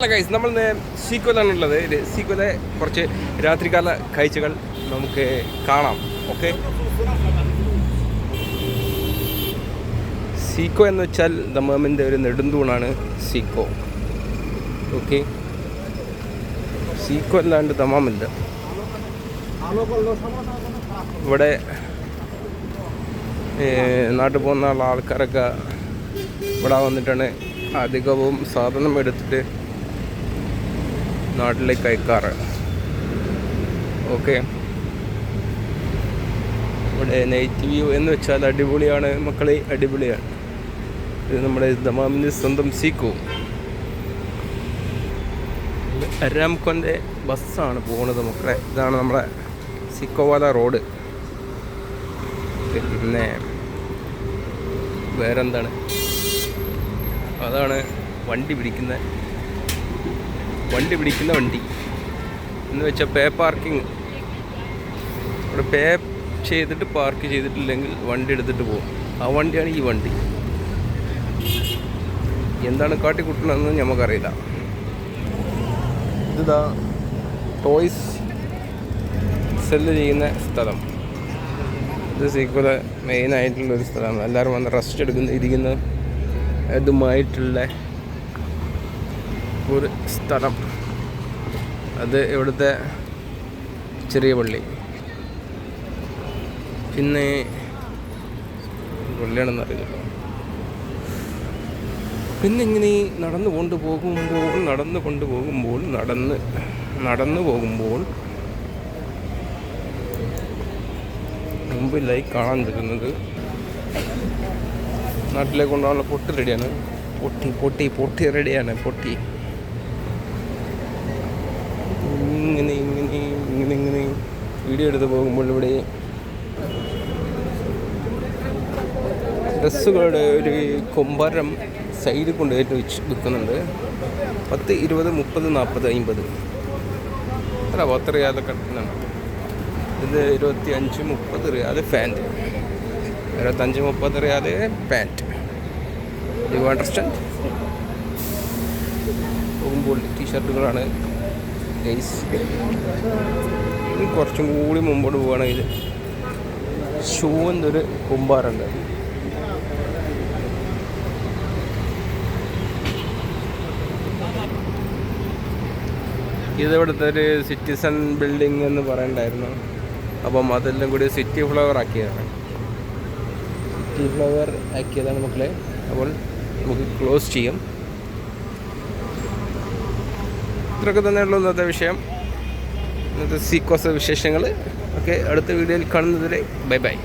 അല്ല ഗൈസ് നമ്മൾ സീക്വലാണ് ഉള്ളത്. സീക്വലെ കുറച്ച് രാത്രികാല കാഴ്ചകൾ നമുക്ക് കാണാം. ഓക്കെ സീക്കോ എന്ന് വെച്ചാൽ ദമാമിന്റെ ഒരു നെടുന്തൂണാണ് സീക്കോ ഓക്കെ സീക്കോ അല്ലാണ്ട് ദമാമില്ല ഇവിടെ നാട്ടിൽ പോകുന്ന ആൾക്കാരൊക്കെ ഇവിടെ വന്നിട്ടാണ് അധികവും സാധനം എടുത്തിട്ട് നാട്ടിലേക്ക് അയക്കാറ്. ഓക്കെ ഇവിടെ നൈറ്റ് വ്യൂ എന്ന് വെച്ചാൽ അടിപൊളിയാണ്. മക്കളെ അടിപൊളിയാണ്. ഇത് നമ്മുടെ ദമാമിന്റെ സ്വന്തം സീക്കോ. അരാംകൊന്റെ ബസ്സാണ് പോകുന്നത് മക്കളെ. ഇതാണ് നമ്മുടെ സിക്കോവാല റോഡ്. പിന്നെ വേറെന്താണ്? അതാണ് വണ്ടി പിടിക്കുന്ന വണ്ടി പിടിക്കുന്ന വണ്ടി. എന്ന് വെച്ചാൽ പേ പാർക്കിംഗ് അവിടെ പേ ചെയ്തിട്ട് പാർക്ക് ചെയ്തിട്ടില്ലെങ്കിൽ വണ്ടി എടുത്തിട്ട് പോകും. ആ വണ്ടിയാണ് ഈ വണ്ടി. എന്താണ് കാട്ടി കാട്ടിക്കൂട്ടണമെന്ന് നമുക്കറിയില്ല ഇതാ ടോയ്സ് സെല്ല് ചെയ്യുന്ന സ്ഥലം. ഇത് സീക്വൽ മെയിനായിട്ടുള്ളൊരു സ്ഥലമാണ്. എല്ലാവരും വന്ന് റെസ്റ്റ് എടുക്കുന്ന ഇരിക്കുന്ന ഇതുമായിട്ടുള്ള ഒരു സ്ഥലം. അത് ഇവിടുത്തെ ചെറിയ പള്ളി. പിന്നെ പള്ളിയാണെന്ന് അറിയില്ല. പിന്നെ ഇങ്ങനെ നടന്നു കൊണ്ട് പോകുമ്പോൾ നടന്നു കൊണ്ട് പോകുമ്പോൾ നടന്ന് നടന്നു പോകുമ്പോൾ മുമ്പിലായി കാണാൻ പറ്റുന്നത് നാട്ടിലേക്ക് കൊണ്ടുപോകാനുള്ള പൊട്ടി റെഡിയാണ്. പൊട്ടി പൊട്ടി പൊട്ടി റെഡിയാണ് പൊട്ടി. ഇങ്ങനെ ഇങ്ങനെ ഇങ്ങനെ ഇങ്ങനെ. വീഡിയോ എടുത്ത് പോകുമ്പോൾ ഇവിടെ ഡ്രസ്സുകളുടെ ഒരു കൊമ്പരം സൈഡിൽ കൊണ്ടുപോയിട്ട് വെച്ച് വിൽക്കുന്നുണ്ട് പത്ത് ഇരുപത് മുപ്പത് നാൽപ്പത് അമ്പത് അല്ല പത്ത് റിയാലൊക്കെ കട്ടിനാണ് ഇത് ഇരുപത്തി അഞ്ച് മുപ്പത് റിയാൽ പാന്റ് ഇരുപത്തഞ്ച് മുപ്പത് റിയാൽ പാന്റ് യു അണ്ടർസ്റ്റാൻഡ് പോകുമ്പോൾ ടീഷർട്ടുകളാണ് ഗൈസ് കുറച്ചും കൂടി മുമ്പോട്ട് പോവുകയാണെങ്കിൽ ഷൂ എന്നൊരു കുമ്പാറുണ്ട്. ഇതിവിടുത്തെ ഒരു സിറ്റിസൺ ബിൽഡിംഗ് എന്ന് പറയണ്ടായിരുന്നു. അപ്പം അതെല്ലാം കൂടി സിറ്റി ഫ്ലവർ ആക്കിയതാണ്. സിറ്റി ഫ്ലവർ ആക്കിയതാണ് മക്കളെ. അപ്പോൾ നമുക്ക് ക്ലോസ് ചെയ്യാം. ഇത്രയൊക്കെ തന്നെയുള്ളൂ ഇന്നത്തെ വിഷയം. ഇന്നത്തെ സീക്വസ് വിശേഷങ്ങൾ ഓക്കെ അടുത്ത വീഡിയോയിൽ കാണുന്നതുവരെ ബൈ ബൈ.